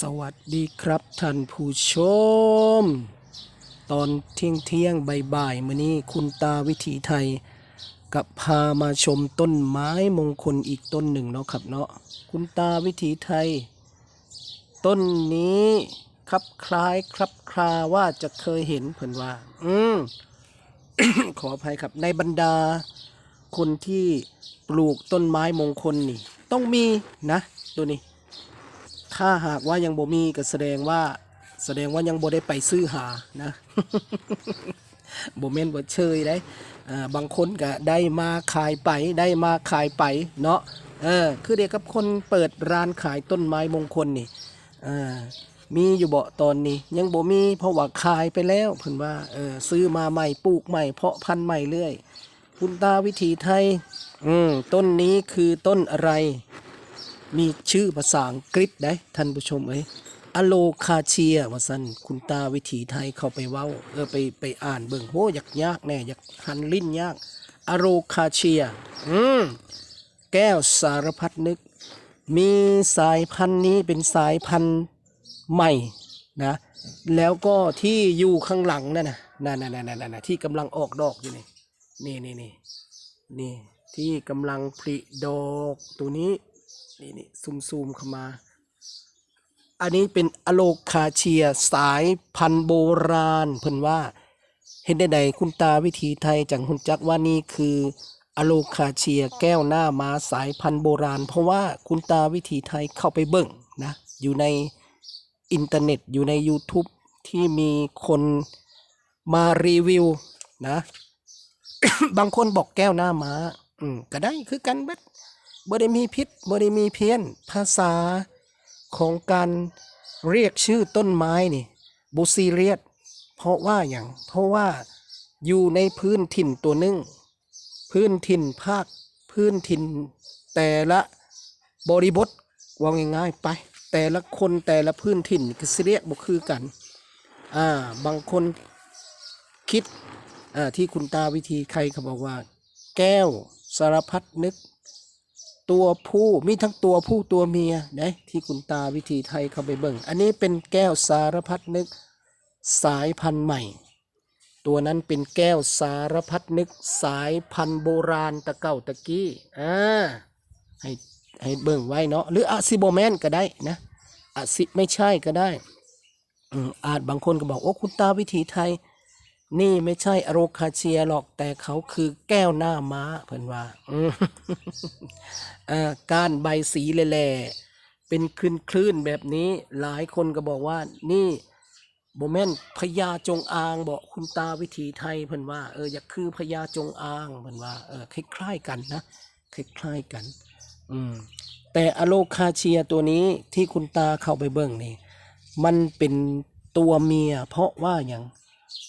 สวัสดีครับท่านผู้ชม ตอนเที่ยงเที่ยงๆบ่ายมื้อนี้คุณตาวิถีไทยกับพามาชมต้นไม้มงคลอีกต้นหนึ่งเนาะครับเนาะคุณตาวิถีไทย ต้นนี้ครับคล้ายครับคลาว่าจะเคยเห็นเพิ่นว่า อืมขออภัยครับในบรรดา คนที่ปลูกต้นไม้มงคลนี่ ต้องมีนะ ตัวนี้ ถ้าหากว่ายังบ่มีก็แสดงว่าแสดงว่ายังบ่ได้ไปซื้อหานะบ่แม่นบ่เชยได้บางคนก็ได้มาขายไปได้มาขายไปเนาะเออคือเด็กกับคนเปิดร้านขายต้นไม้มงคลนี่อ่ามีอยู่เบ่ตอนนี้ ยังบ่มีเพราะว่าขายไปแล้วเพิ่นว่าเออซื้อมาใหม่ปลูกใหม่เพาะพันธุ์ใหม่เรื่อยคุณตาวิถีไทย อืมต้นนี้คือต้นอะไร มีชื่อภาษาอังกฤษได้ท่านผู้ชมเอ้ยอโลคาเชียว่าซั่นคุณตาวิถีไทยเข้าไปเว้าเออไปไปอ่านเบิ่งโหยากยากแน่อยากหันลิ้นยากอโลคาเชีย อืมแก้วสารพัดนึก มีสายพันธุ์นี้เป็นสายพันธุ์ใหม่นะ แล้วก็ที่อยู่ข้างหลังนั่นนะนั่นนั่นนั่นนั่นที่กำลังออกดอกอยู่นี่นี่นี่นี่นี่ที่กำลังผลิดอกตัวนี้ นี่นี่ซูมซูมเข้ามา อันนี้เป็นอโลคาเชียสายพันธุ์โบราณ เพิ่นว่า เห็นได้ใดคุณตาวิถีไทยจังหุนจักว่านี่คืออโลคาเชียแก้วหน้าม้าสายพันธุ์โบราณ เพราะว่าคุณตาวิถีไทยเข้าไปเบิ่งนะ อยู่ในอินเทอร์เน็ตอยู่ใน YouTube ที่มีคนมารีวิวนะ บางคนบอกแก้วหน้าม้า อืมก็ได้คือกันเบิด บ่ได้มีพิษบ่ได้มีเพี้ยน ภาษาของการเรียกชื่อต้นไม้นี่บุซีเรียสเพราะว่าอย่างเพราะว่าอยู่ในพื้นถิ่นตัวหนึ่ง พื้นถิ่นภาค พื้นถิ่นแต่ละบริบทว่าง่ายๆไป แต่ละคนแต่ละพื้นถิ่นก็สิเรียกบ่คือกัน อ่า บางคนคิด อ่า ที่คุณตาวิธีใครเขาบอกว่า แก้วสารพัดนึก ตัวผู้มีทั้งตัวผู้ตัวเมียนะที่คุณตาวิธีไทยเข้าไปเบิ่ง อันนี้เป็นแก้วสารพัดนึกสายพันธุ์ใหม่ ตัวนั้นเป็นแก้วสารพัดนึกสายพันธุ์โบราณตะเก่าตะกี้อ่าให้ให้เบิ่งไว้เนาะหรืออะซิโบแมนก็ได้นะอะซิไม่ใช่ก็ได้อืมอาจบางคนก็บอกโอ้คุณตาวิถีไทย นี่ไม่ใช่อโรคาเชียหรอกแต่เขาคือแก้วหน้าม้าเพิ่นว่าอ่าก้านใบสีแหล่เป็นคลื่นคลื่นๆแบบนี้หลายคนก็บอกว่า นี่โบแมนพญาจงอางบอกคุณตาวิถีไทยเพิ่นว่าเอออยากคือพญาจงอางเพิ่นว่าเออคล้ายๆกันนะคล้ายๆกัน อืมแต่อโลคาเชียตัวนี้ที่คุณตาเข้าไปเบิ่งนี่ มันเป็นตัวเมีย เพราะว่าอย่าง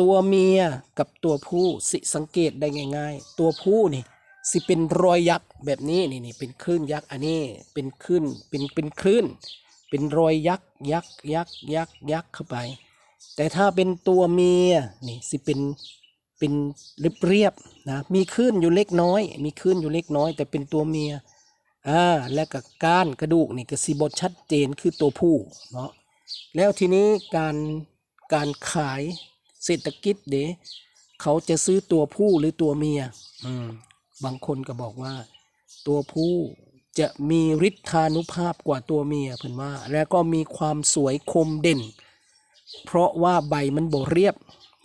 ตัวเมียกับตัวผู้สิสังเกตได้ง่าย ๆ ตัวผู้นี่สิเป็นรอยยักษ์แบบนี้นี่นี่เป็นคลื่นยักษ์อันนี้เป็นคลื่นเป็นเป็นคลื่น เป็นรอยยักษ์ยักษ์ยักษ์ยักษ์ยักษ์เข้าไป แต่ถ้าเป็นตัวเมียนี่สิเป็นเป็นเรียบเรียบๆนะมีคลื่นอยู่เล็กน้อย มีคลื่นอยู่เล็กน้อย แต่เป็นตัวเมียอ่าและกับก้านกระดูกนี่ก็สิบดชัดเจนคือตัวผู้เนาะแล้วทีนี้การการขาย เศรษฐกิจเดะเขาจะซื้อตัวผู้หรือตัวเมีย อืม บางคนก็บอกว่า ตัวผู้จะมีฤทธานุภาพกว่าตัวเมียเพิ่นว่า แล้วก็มีความสวยคมเด่น เพราะว่าใบมันโบเรียบ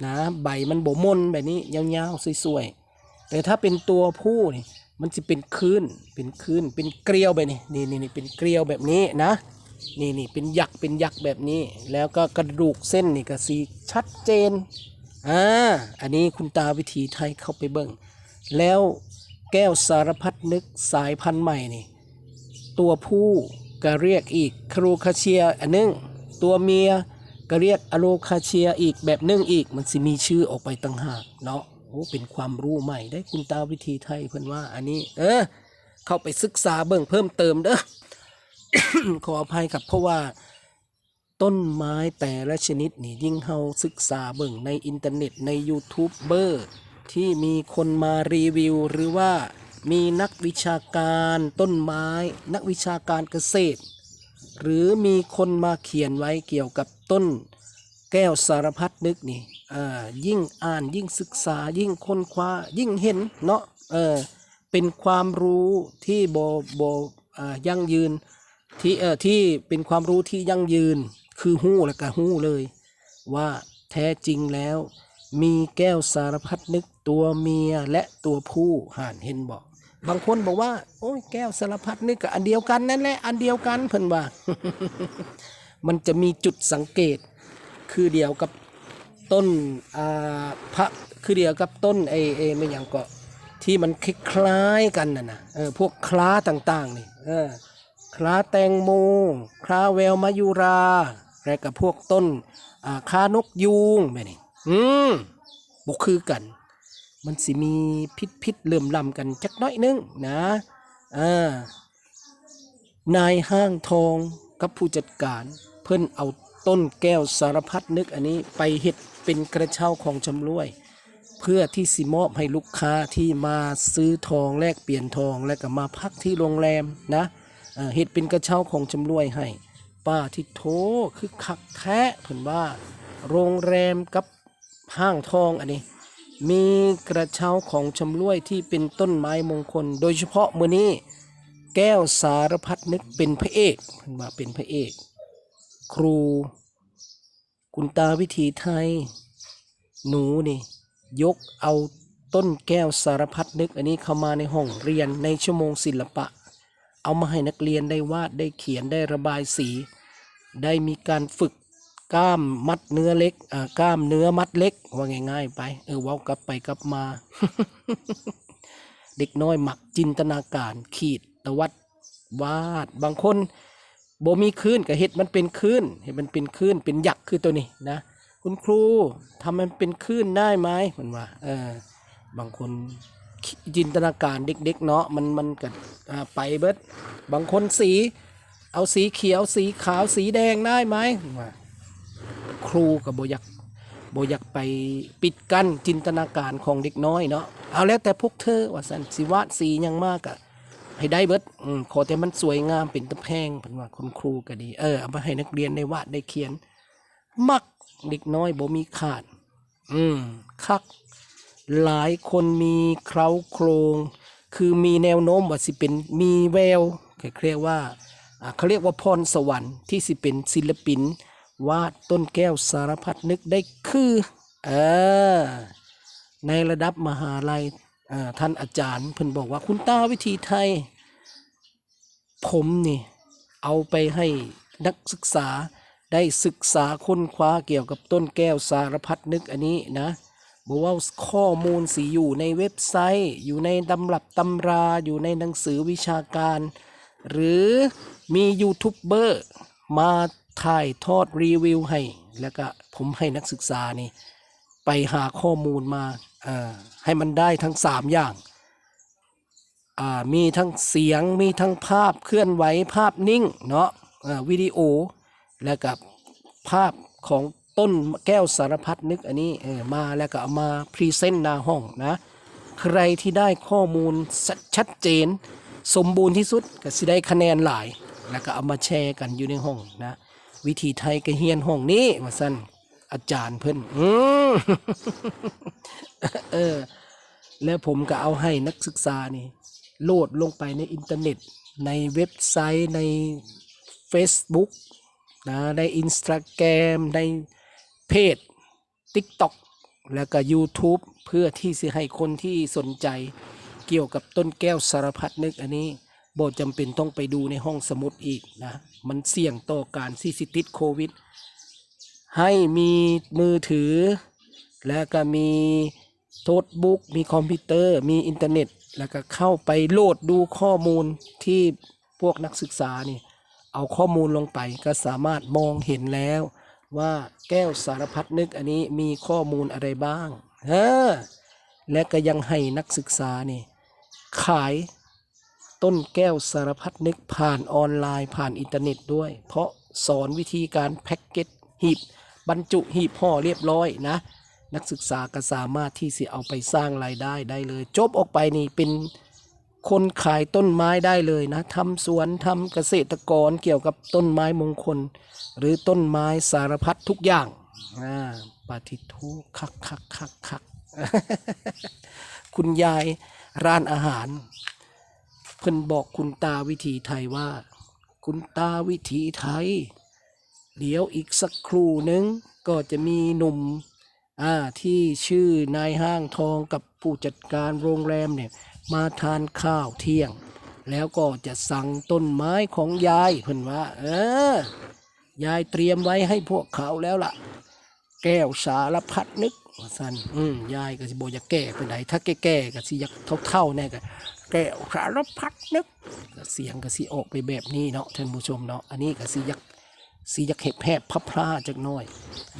นะ ใบมันโบมนแบบนี้ยาวๆสวยๆ แต่ถ้าเป็นตัวผู้นี่มันจะเป็นคลื่นเป็นคลื่นเป็นเกลียวแบบนี้นี่นี่นี่เป็นเกลียวแบบนี้นะ นี่นี่เป็นยักษ์เป็นยักษ์แบบนี้ แล้วก็กระดูกเส้นนี่ก็สีชัดเจนอ่าอันนี้คุณตาวิถีไทยเข้าไปเบิ่ง แล้วแก้วสารพัดนึกสายพันธุ์ใหม่นี่ ตัวผู้ก็เรียกอีกครูคาเชียอันหนึงตัวเมียก็เรียกอโลคาเชียอีกแบบหนึงอีกมันสิมีชื่อออกไปต่างหากเนาะโอ้เป็นความรู้ใหม่ได้คุณตาวิธีไทยเพิ่นว่าอันนี้ เออ เข้าไปศึกษาเบิ่งเพิ่มเติมเด้อ ขออภัยครับเพราะว่าต้นไม้แต่ละชนิดนี่ยิ่งเฮาศึกษาเบิ่งในอินเทอร์เน็ตในยูทูบเบอร์ที่มีคนมารีวิว หรือว่ามีนักวิชาการต้นไม้ นักวิชาการเกษตร หรือมีคนมาเขียนไว้เกี่ยวกับต้นแก้วสารพัดนึกนี่อ่ายิ่งอ่านยิ่งศึกษายิ่งค้นคว้ายิ่งเห็นเนาะเออเป็นความรู้ที่โบโบยั่งยืน ที่เอ่อที่เป็นความรู้ที่ยั่งยืนคือหู้และก็หู้เลย ว่าแท้จริงแล้ว มีแก้วสารพัดนึกตัวเมียและตัวผู้ห่านเห็นบอก บางคนบอกว่า โอ้ยแก้วสารพัดนึกกับอันเดียวกันนั่นแหละอันเดียวกันเพิ่นว่า มันจะมีจุดสังเกต คือเดียวกับต้นอ่าพระคือเดียวกับต้นไอเอไม่อย่างก็ที่มันคล้ายๆกันน่ะนะเออพวกคล้าต่างๆนี่เออ คล้าแตงโมคล้าแววมายุราและกับพวกต้นค้านกยูงแบบนี้อืมบกคือกัน มันสิมีพิษพิษเลื่อมล้ำกันจักน้อยนึงนะอ่านายห้างทองกับผู้จัดการ เพิ่นเอาต้นแก้วสารพัดนึกอันนี้ไปเฮ็ดเป็นกระเช้าของจำรวย เพื่อที่สิมอบให้ลูกค้าที่มาซื้อทองแลกเปลี่ยนทองและก็มาพักที่โรงแรมนะ เอ่อเฮ็ดเป็นกระเช้าของจำรวยให้ ป้าที่โถคือคักแท้เพิ่นว่า โรงแรมกับห้างทองอันนี้ มีกระเช้าของชำรวยที่เป็นต้นไม้มงคล โดยเฉพาะมือนี้แก้วสารพัดนึกเป็นพระเอกเพิ่นว่าเป็นพระเอก ครู คุณตาวิถีไทย หนูนี่ ยกเอาต้นแก้วสารพัดนึกอันนี้เข้ามาในห้องเรียนในชั่วโมงศิลปะ เอามาให้นักเรียนได้วาดได้เขียนได้ระบายสี ได้มีการฝึกกล้ามมัดเนื้อเล็กอ่ากล้ามเนื้อมัดเล็กว่าง่ายๆ ไป เออว้ากลับไปกลับมา เด็กน้อยหมักจินตนาการ ขีดตวัดวาด บางคนบ่มีคลื่นกับเห็ดมันเป็นคลื่นเห็ดมันเป็นคลื่นเป็นหยักคือตัวนี้นะ คุณครูทำมันเป็นคลื่นได้ไหมมันว่าเออบางคน จินตนาการเด็กๆเนาะมันมันก็อ่าไปเบิดบางคนสี เอาสีเขียวสีขาวสีแดงได้ไหมครูกับโบยักโบยักไปปิดกั้นจินตนาการของเด็กน้อยเนาะเอาแล้วแต่พวกเธอว่าสันสิวาดสียังมากอะให้ได้เบิดอขอแต่มันสวยงามเป็นตะแพงเป็นว่าคุณครูก็ดี เออเอามาให้นักเรียนได้วาดได้เขียน มักเด็กน้อยโบมีขาด อืมคัก หลายคนมีเคราโครง คือมีแนวโน้มว่าสิเป็นมีแววเรียกว่าเขาเรียกว่าพรสวรรค์ที่สิเป็นศิลปินวาดต้นแก้วสารพัดนึกได้คือเออในระดับมหาลัยท่านอาจารย์เพิ่นบอกว่าคุณตาวิธีไทย ผมนี่ เอาไปให้นักศึกษาได้ศึกษาค้นคว้าเกี่ยวกับต้นแก้วสารพัดนึกอันนี้นะ บอกว่าข้อมูลสีอยู่ในเว็บไซต์ อยู่ในตำรับตำราอยู่ในหนังสือวิชาการ หรือมียูทูบเบอร์มาถ่ายทอดรีวิวให้ แล้วก็ผมให้นักศึกษานี่ ไปหาข้อมูลมาให้มันได้ทั้งสามอย่างมีทั้งเสียงมีทั้งภาพเคลื่อนไหวภาพนิ่งเนาะวิดีโอ แล้วกับภาพของ ต้นแก้วสารพัดนึกอันนี้มาแล้วก็มาพรีเซนต์หน้าห้องนะ ใครที่ได้ข้อมูลชัดเจน สมบูรณ์ที่สุดก็สิได้คะแนนหลาย แล้วก็เอามาแชร์กันอยู่ในห้องนะ วิธีไทยก็เฮียนห้องนี้ว่าสั้นอาจารย์เพิ่นอืมเออแล้วผมก็เอาให้นักศึกษานี่โหลดลงไปในอินเทอร์เน็ต ในเว็บไซต์ใน Facebook นะในอินสตาแกรมใน เพจ TikTok แล้วก็ YouTube เพื่อที่จะให้คนที่สนใจเกี่ยวกับต้นแก้วสารพัดนึกอันนี้บ่จำเป็นต้องไปดูในห้องสมุดอีกนะ มันเสี่ยงต่อการที่สิติดโควิด ให้มีมือถือ แล้วก็มีโน้ตบุ๊กมีคอมพิวเตอร์ มีอินเทอร์เน็ต แล้วก็เข้าไปโหลดดูข้อมูลที่พวกนักศึกษานี่ เอาข้อมูลลงไปก็สามารถมองเห็นแล้ว ว่าแก้วสารพัดนึกอันนี้มีข้อมูลอะไรบ้างเออและก็ยังให้นักศึกษานี่ขายต้นแก้วสารพัดนึกผ่านออนไลน์ผ่านอินเทอร์เน็ตด้วย เพราะสอนวิธีการแพ็กเกจหีบบรรจุหีบห่อเรียบร้อยนะ นักศึกษาก็สามารถที่จะเอาไปสร้างรายได้ได้เลย จบออกไปนี่เป็น คนขายต้นไม้ได้เลยนะทำสวนทำเกษตรกรเกี่ยวกับต้นไม้มงคล หรือต้นไม้สารพัดทุกอย่างอ่าปาทิทุคักคักคักคักคุณยายร้านอาหาร เพิ่นบอกคุณตาวิถีไทยว่า คุณตาวิถีไทย เดี๋ยวอีกสักครู่หนึ่งก็จะมีหนุ่มอ่าที่ชื่อนายห้างทองกับผู้จัดการโรงแรมเนี่ย มาทานข้าวเที่ยง แล้วก็จะสั่งต้นไม้ของยายเพิ่นว่า เออยายเตรียมไว้ให้พวกเขาแล้วล่ะ แก้วสารพัดนึกว่าสันอืมยายก็สิบอยากแก้ไปไหนถ้าแก่ๆก็สิอยากเท่าๆแน่ก็แก้วสารพัดนึกเสียงก็สิออกไปแบบนี้เนาะท่านผู้ชมเนาะอันนี้ก็สิอยากสิอยากเห็บแหบพับพลาจักน่อย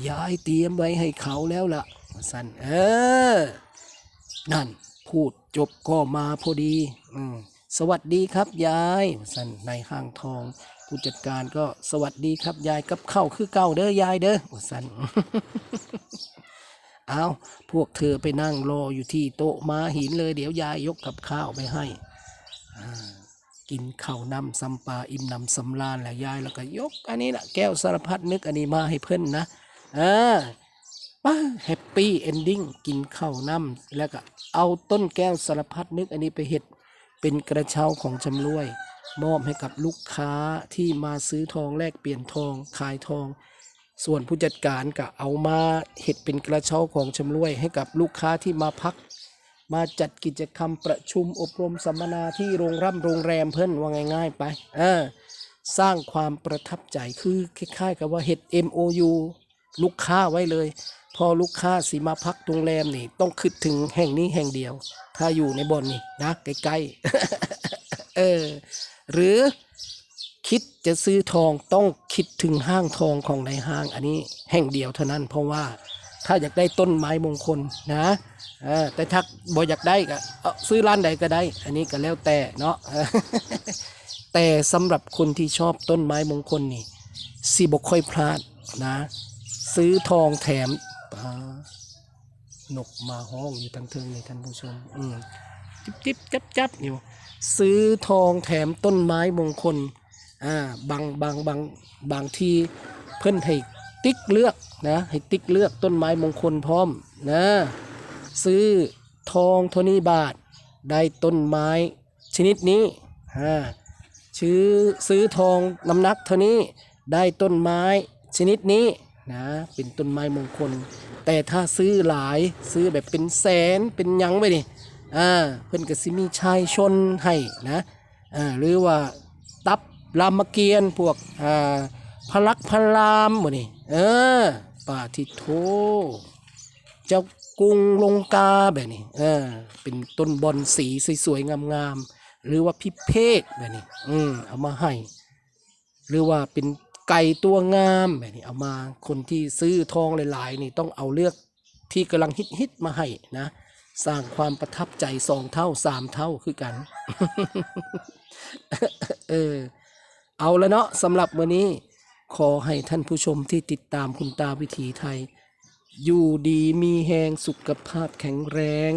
ยายเตรียมไว้ให้เขาแล้วล่ะว่าสันเออ นั่นพูด จบก็มาพอดีอืมสวัสดีครับยายสันในห้างทอง ผู้จัดการก็สวัสดีครับยายกับข้าวคือเก่าเด้อยายเด้อสันเอาพวกเธอไปนั่งรออยู่ที่โต๊ะม้าหินเลย เดี๋ยวยายยกกับข้าวไปให้กินข้าวนำซัมปลาอิ่มนำสำราญแหละยายแล้วก็ยก อันนี้แหละแก้วสารพัดนึกอันนี้มาให้เพื่อนนะอ่า ป้าแฮปปี้เอนดิ้งกินข้าวน้ำแล้วก็เอาต้นแก้วสารพัดนึกอันนี้ไปเห็ดเป็นกระเช้าของจำรวย มอบให้กับลูกค้าที่มาซื้อทองแลกเปลี่ยนทองขายทอง ส่วนผู้จัดการก็เอามาเห็ดเป็นกระเช้าของชำรวย ให้กับลูกค้าที่มาพัก มาจัดกิจกรรมประชุมอบรมสัมมนาที่โรงร่ำโรงแรมเพิ่นว่าง่าย ๆ ไปเออสร้างความประทับใจคือคล้ายๆ กับว่าเห็ด MOU ลูกค้าไว้เลย พอลูกค้าสิมาพักโรงแรมนี่ต้องคิดถึงแห่งนี้แห่งเดียว ถ้าอยู่ในบ่อนนี่นะใกล้ๆเออหรือคิดจะซื้อทองต้องคิดถึงห้างทองของในห้างอันนี้แห่งเดียวเท่านั้น เพราะว่าถ้าอยากได้ต้นไม้มงคลนะออแต่ถ้าบ่อยากได้ก็ซื้อร้านใดก็ได้ อันนี้ก็แล้วแต่เนาะแต่สำหรับคนที่ชอบต้นไม้มงคลนี่สิบกค่อยพลาดนะ ซื้อทองแถม ปานกมาห้องอยู่ทั้งเทิงเลยท่านผู้ชม อืมจิบจิบจับจับอยู่ซื้อทองแถมต้นไม้มงคล อ่า บางบางบางบางทีเพิ่นให้ติ๊กเลือกนะ ให้ติ๊กเลือกต้นไม้มงคลพร้อมนะ ซื้อทองโทนี้บาท ได้ต้นไม้ชนิดนี้อ่าซื้อซื้อทองน้ำหนักเท่านี้ ได้ต้นไม้ชนิดนี้ นะเป็นต้นไม้มงคล แต่ถ้าซื้อหลายซื้อแบบเป็นแสนเป็นยังไปดิอ่าเพิ่นก็สิมีชายชนให้นะอ่าหรือว่าตับรามเกียรติ์พวกอ่าพลักพลามหมดนี่เออป่าทิโทเจ้ากุงลงกาแบบนี้เออเป็นต้นบอนสีสวยๆงามๆหรือว่าพิเภกแบบนี้ อืมเอามาให้ หรือว่าเป็น ไก่ตัวงามแบบนี้เอามาคนที่ซื้อทองหลายๆนี่ต้องเอาเลือกที่กำลังฮิตๆมาให้นะสร้างความประทับใจสองเท่าสามเท่าคือกัน เออ เอาแล้วเนาะสำหรับวันนี้ ขอให้ท่านผู้ชมที่ติดตามคุณตาวิถีไทย อยู่ดีมีแหงสุขภาพแข็งแรง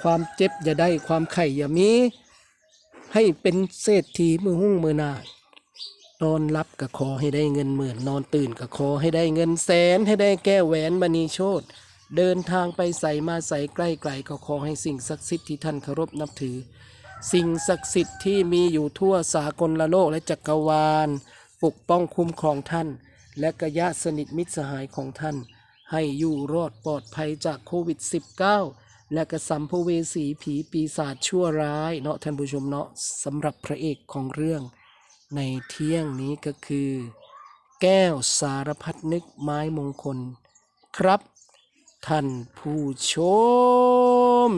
ความเจ็บอย่าได้ความไข่อย่ามี ให้เป็นเศรษฐีมือหุ้งมือนา นอนรับก็ขอให้ได้เงินหมื่น นอนตื่นก็ขอให้ได้เงินแสน ให้ได้แก้แหวนมณีโชตเดินทางไปใส่มาใส่ใกล้ไกลก็ขอให้สิ่งศักดิ์สิทธิ์ที่ท่านเคารพนับถือ สิ่งศักดิ์สิทธิ์ที่มีอยู่ทั่วสากลโลกและจักรวาล ปกป้องคุ้มครองท่าน และกญาติสนิทมิตรสหายของท่าน ให้อยู่รอดปลอดภัยจากโควิด -19 และกระสัมภเวสีผีปีศาจชั่วร้ายเนาะท่านผู้ชมเนาะสำหรับพระเอกของเรื่อง ในเที่ยงนี้ก็คือ แก้วสารพัดนึกไม้มงคล ครับ ท่านผู้ชม